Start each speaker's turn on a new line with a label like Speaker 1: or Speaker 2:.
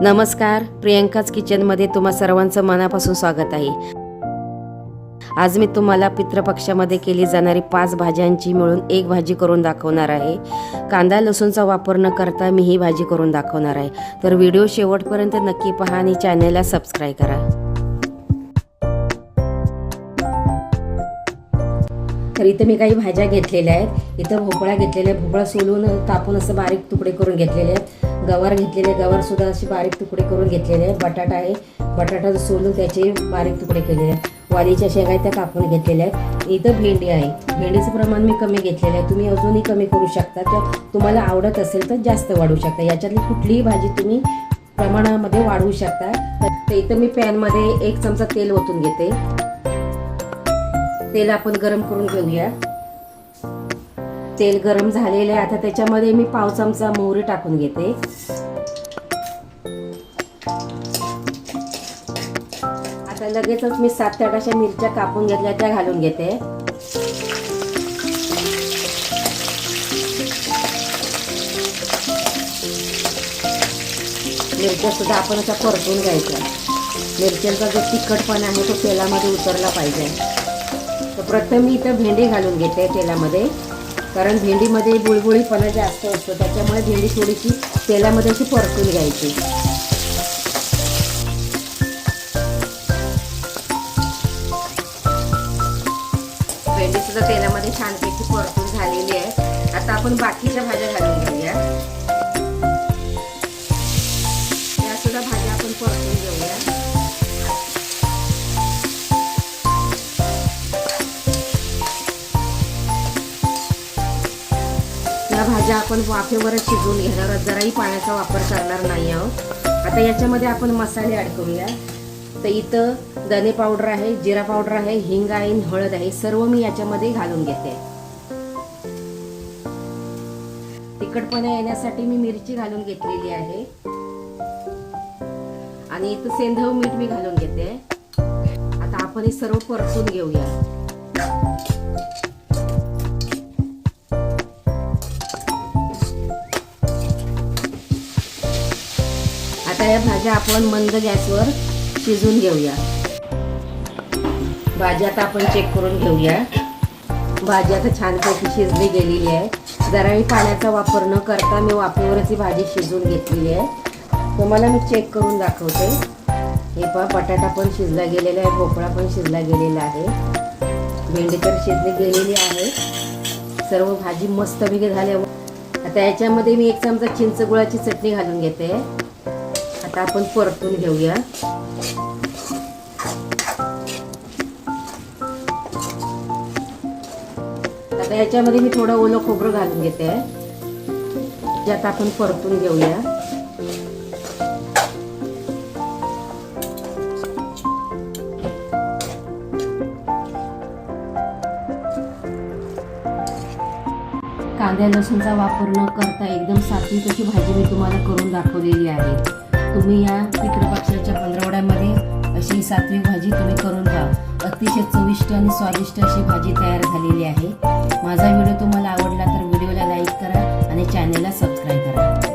Speaker 1: नमस्कार प्रियंकाच किचनमध्ये तुम्हा सर्वांचं मनापासून स्वागत आहे. आज मी तुम्हाला पितृपक्षामध्ये केली जाणारी पाच भाज्यांची मिळून एक भाजी करून दाखवणार आहे. कांदा लसूणचा वापर न करता मी ही भाजी करून दाखवणार आहे. तर व्हिडिओ शेवटपर्यंत नक्की पहा आणि चॅनेलला सबस्क्राईब करा. तर इथं मी काही भाज्या घेतलेल्या आहेत. इथं भोपळा घेतलेल्या आहे भोपळा सोलून कापून असं बारीक तुकडे करून घेतलेले आहेत. गवार घेतलेले गवार सुद्धा असे बारीक तुकडे करून घेतलेले आहेत. बटाटा आहे बटाटा सोलून त्याचे बारीक तुकडे केलेले आहेत. वालीच्या शेंगा त्या कापून घेतलेल्या आहेत. इथं भेंडी आहे. भेंडीचं प्रमाण मी कमी घेतलेलं आहे. तुम्ही अजूनही कमी करू शकता. तर तुम्हाला आवडत असेल तर जास्त वाढवू शकता. याच्यातली कुठलीही भाजी तुम्ही प्रमाणामध्ये वाढवू शकता. तर इथं मी पॅनमध्ये एक चमचा तेल ओतून घेते. तेल आपण गरम करून घेऊया. तेल गरम झालेले आहे. आता त्याच्यामध्ये मी पाव चमचा मोहरी टाकून घेते. आता लगेचच मी सात ते आठ अशा मिरच्या कापून घेतल्या त्या घालून घेते. मिरच्या सुद्धा आपण अशा परतून घ्यायच्या. मिरच्यांचा जो तिखटपणा आहे तो तेलामध्ये उतरला पाहिजे. तर प्रथम मी इथं भेंडी घालून घेते तेलामध्ये. कारण भेंडीमध्ये बुळबुळीपणा जास्त असतो त्याच्यामुळे भेंडी थोडीशी तेलामध्ये अशी परतून घ्यायची. भेंडी सुद्धा तेलामध्ये छानपैकी परतून झालेली आहे. आता आपण बाकीच्या भाज्या घालू. या भाज्या आपण वाफेवरच शिजवून घेणार आहोत. जराही पाण्याचा वापर करणार नाही आहोत. आता याच्यामध्ये आपण मसाले ॲड करूया. तर इथं धने पावडर आहे जिरा पावडर आहे हिंग आहे हळद आहे. सर्व मी याच्यामध्ये घालून घेते. तिखटपणा येण्यासाठी मी मिरची घालून घेतलेली आहे. आणि इथं सेंधव मीठ मी घालून घेते. आता आपण हे सर्व परतून घेऊया. आता या भाज्या आपण मंद गॅसवर शिजून घेऊया. भाजी आता आपण चेक करून घेऊया. भाजी आता छानपैकी शिजली गेलेली आहे. जराही पाण्याचा वापर न करता मी वाफेवरच ही भाजी शिजवून घेतलेली आहे. तुम्हाला मी चेक करून दाखवते. हे पहा बटाटा पण शिजला गेलेला आहे भोपळा पण शिजला गेलेला आहे. भेंडी तर शिजली गेलेली आहे. सर्व भाजी मस्त मस्तपैकी झाल्यावर आता याच्यामध्ये मी एक चमचा चिंच गुळाची चटणी घालून घेते. आता आपण परतून घेऊया. आता याच्यामध्ये मी थोडं ओलं खोबरं घालून घेते. ज्यात आपण परतून घेऊया. कांद्या लसूणचा वापर न करता एकदम सात्विक तशी भाजी मी तुम्हाला करून दाखवलेली आहे. तुम्ही या पितृपक्षाच्या पंधरवड्यामध्ये अशी सात्विक भाजी तुम्ही करून घ्या. अतिशय चविष्ट आणि स्वादिष्ट अशी भाजी तयार झालेली आहे. माझा व्हिडिओ तुम्हाला आवडला तर व्हिडिओला लाईक करा आणि चॅनेलला सबस्क्राईब करा.